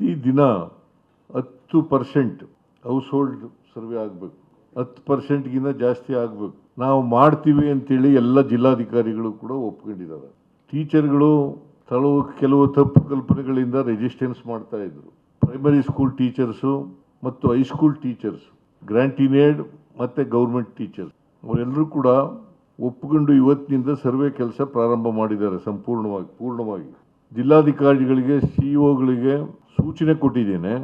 ಪ್ರತಿದಿನ ಹತ್ತು percent house hold survey ಆಗಬೇಕು. ಹತ್ತು ಪರ್ಸೆಂಟ್ಗಿಂತ ಜಾಸ್ತಿ ಆಗಬೇಕು. ನಾವು ಮಾಡ್ತೀವಿ ಅಂತೇಳಿ ಎಲ್ಲ ಜಿಲ್ಲಾಧಿಕಾರಿಗಳು ಕೂಡ ಒಪ್ಕೊಂಡಿದ್ದಾರೆ. ಟೀಚರ್ಗಳು ಕೆಲವು ಕೆಲವು ತಪ್ಪು ಕಲ್ಪನೆಗಳಿಂದ ರೆಜಿಸ್ಟೆನ್ಸ್ ಮಾಡ್ತಾ ಇದ್ರು. ಪ್ರೈಮರಿ ಸ್ಕೂಲ್ ಟೀಚರ್ಸು ಮತ್ತು high school teachers grant in aid ಮತ್ತು ಗೌರ್ಮೆಂಟ್ ಟೀಚರ್ಸ್ ಅವರೆಲ್ಲರೂ ಕೂಡ ಒಪ್ಪಿಕೊಂಡು ಇವತ್ತಿನಿಂದ ಸರ್ವೆ ಕೆಲಸ ಪ್ರಾರಂಭ ಮಾಡಿದ್ದಾರೆ ಸಂಪೂರ್ಣವಾಗಿ, ಪೂರ್ಣವಾಗಿ. ಜಿಲ್ಲಾಧಿಕಾರಿಗಳಿಗೆ ಸಿ ಒಗಳಿಗೆ ಸೂಚನೆ ಕೊಟ್ಟಿದ್ದೇನೆ,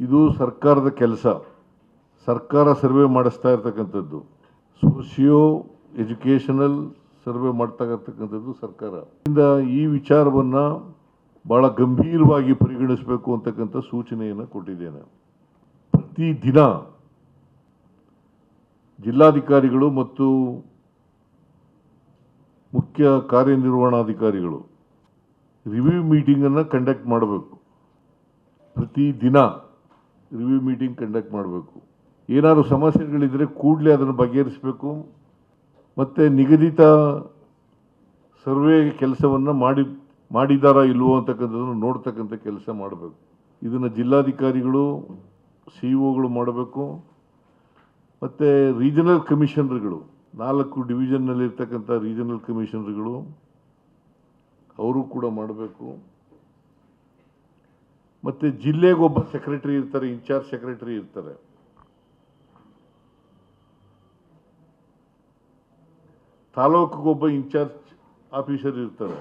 ಇದು ಸರ್ಕಾರದ ಕೆಲಸ. ಸರ್ಕಾರ ಸರ್ವೆ ಮಾಡಿಸ್ತಾ ಇರ್ತಕ್ಕಂಥದ್ದು. ಸೋಷಿಯೋ ಎಜುಕೇಷನಲ್ ಸರ್ವೆ ಮಾಡ್ತಾ ಇರ್ತಕ್ಕಂಥದ್ದು ಸರ್ಕಾರ. ಇಂದ ಈ ವಿಚಾರವನ್ನು ಭಾಳ ಗಂಭೀರವಾಗಿ ಪರಿಗಣಿಸಬೇಕು ಅಂತಕ್ಕಂಥ ಸೂಚನೆಯನ್ನು ಕೊಟ್ಟಿದ್ದೇನೆ. ಪ್ರತಿದಿನ ಜಿಲ್ಲಾಧಿಕಾರಿಗಳು ಮತ್ತು ಮುಖ್ಯ ಕಾರ್ಯನಿರ್ವಹಣಾಧಿಕಾರಿಗಳು ರಿವ್ಯೂ ಮೀಟಿಂಗನ್ನು ಕಂಡಕ್ಟ್ ಮಾಡಬೇಕು. ಪ್ರತಿದಿನ ರಿವ್ಯೂ ಮೀಟಿಂಗ್ ಕಂಡಕ್ಟ್ ಮಾಡಬೇಕು. ಏನಾದರೂ ಸಮಸ್ಯೆಗಳಿದ್ದರೆ ಕೂಡಲೇ ಅದನ್ನು ಬಗೆಹರಿಸಬೇಕು. ಮತ್ತು ನಿಗದಿತ ಸರ್ವೆ ಕೆಲಸವನ್ನು ಮಾಡಿ, ಮಾಡಿದಾರಾ ಇಲ್ವೋ ಅಂತಕ್ಕಂಥದ್ದನ್ನು ನೋಡ್ತಕ್ಕಂಥ ಕೆಲಸ ಮಾಡಬೇಕು. ಇದನ್ನು ಜಿಲ್ಲಾಧಿಕಾರಿಗಳು ಸಿ ಒಗಳು ಮಾಡಬೇಕು. ಮತ್ತು ರೀಜನಲ್ ಕಮಿಷನರ್ಗಳು ನಾಲ್ಕು ಡಿವಿಷನ್ನಲ್ಲಿರ್ತಕ್ಕಂಥ ರೀಜನಲ್ ಕಮಿಷನರ್ಗಳು ಅವರು ಕೂಡ ಮಾಡಬೇಕು. ಮತ್ತು ಜಿಲ್ಲೆಗೊಬ್ಬ ಸೆಕ್ರೆಟರಿ ಇರ್ತಾರೆ ಇನ್ಚಾರ್ಜ್ ಸೆಕ್ರೆಟರಿ ಇರ್ತಾರೆ. ತಾಲೂಕಿಗೊಬ್ಬ ಇನ್ಚಾರ್ಜ್ ಆಫೀಸರ್ ಇರ್ತಾರೆ.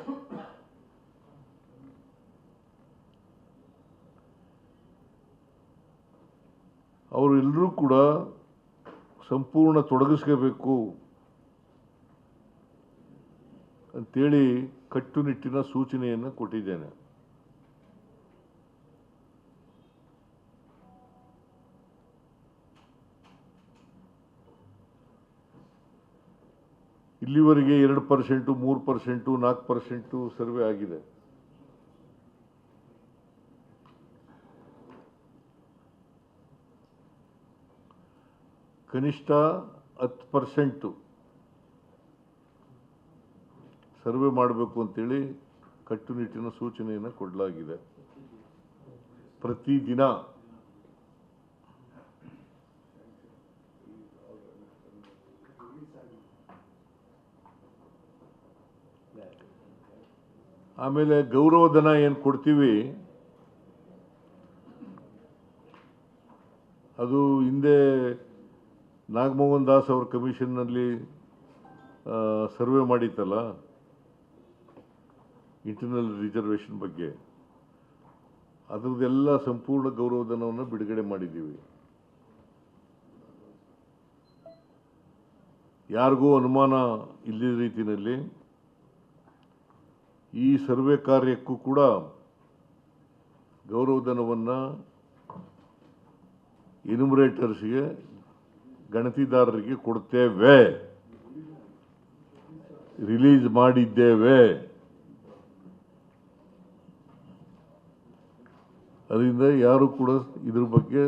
ಅವರೆಲ್ಲರೂ ಕೂಡ ಸಂಪೂರ್ಣ ತೊಡಗಿಸ್ಕೋಬೇಕು ಅಂತೇಳಿ ಕಟ್ಟುನಿಟ್ಟಿನ ಸೂಚನೆಯನ್ನು ಕೊಟ್ಟಿದ್ದೇನೆ. ಇಲ್ಲಿವರೆಗೆ ಎರಡು ಪರ್ಸೆಂಟು, ಮೂರು ಪರ್ಸೆಂಟು, ನಾಲ್ಕು ಪರ್ಸೆಂಟು ಸರ್ವೆ ಆಗಿದೆ. ಕನಿಷ್ಠ ಹತ್ತು ಪರ್ಸೆಂಟು ಸರ್ವೆ ಮಾಡಬೇಕು ಅಂತೇಳಿ ಕಟ್ಟುನಿಟ್ಟಿನ ಸೂಚನೆಯನ್ನು ಕೊಡಲಾಗಿದೆ. ಪ್ರತಿದಿನ ಆಮೇಲೆ ಗೌರವಧನ ಏನು ಕೊಡ್ತೀವಿ? ಅದು ಹಿಂದೆ ನಾಗಮೋಹನ್ ದಾಸ್ ಅವ್ರ ಕಮಿಷನ್ನಲ್ಲಿ ಸರ್ವೆ ಮಾಡಿತ್ತಲ್ಲ? ಇಂಟರ್ನಲ್ ರಿಸರ್ವೇಷನ್ ಬಗ್ಗೆ. ಅದರದ್ದೆಲ್ಲ ಸಂಪೂರ್ಣ ಗೌರವಧನವನ್ನು ಬಿಡುಗಡೆ ಮಾಡಿದ್ದೀವಿ. ಯಾರಿಗೂ ಅನುಮಾನ ಇಲ್ಲದ ರೀತಿಯಲ್ಲಿ ಈ ಸರ್ವೆ ಕಾರ್ಯಕ್ಕೂ ಕೂಡ ಗೌರವಧನವನ್ನು ಇನ್ಯುಮರೇಟರ್ಸ್ಗೆ ಗಣತಿದಾರರಿಗೆ ಕೊಡ್ತೇವೆ. ರಿಲೀಸ್ ಮಾಡಿದ್ದೇವೆ. ಅದರಿಂದ ಯಾರು ಕೂಡ ಇದ್ರ ಬಗ್ಗೆ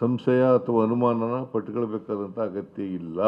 ಸಂಶಯ ಅಥವಾ ಅನುಮಾನನ ಪಟ್ಕೊಳ್ಬೇಕಾದಂಥ ಅಗತ್ಯ ಇಲ್ಲ.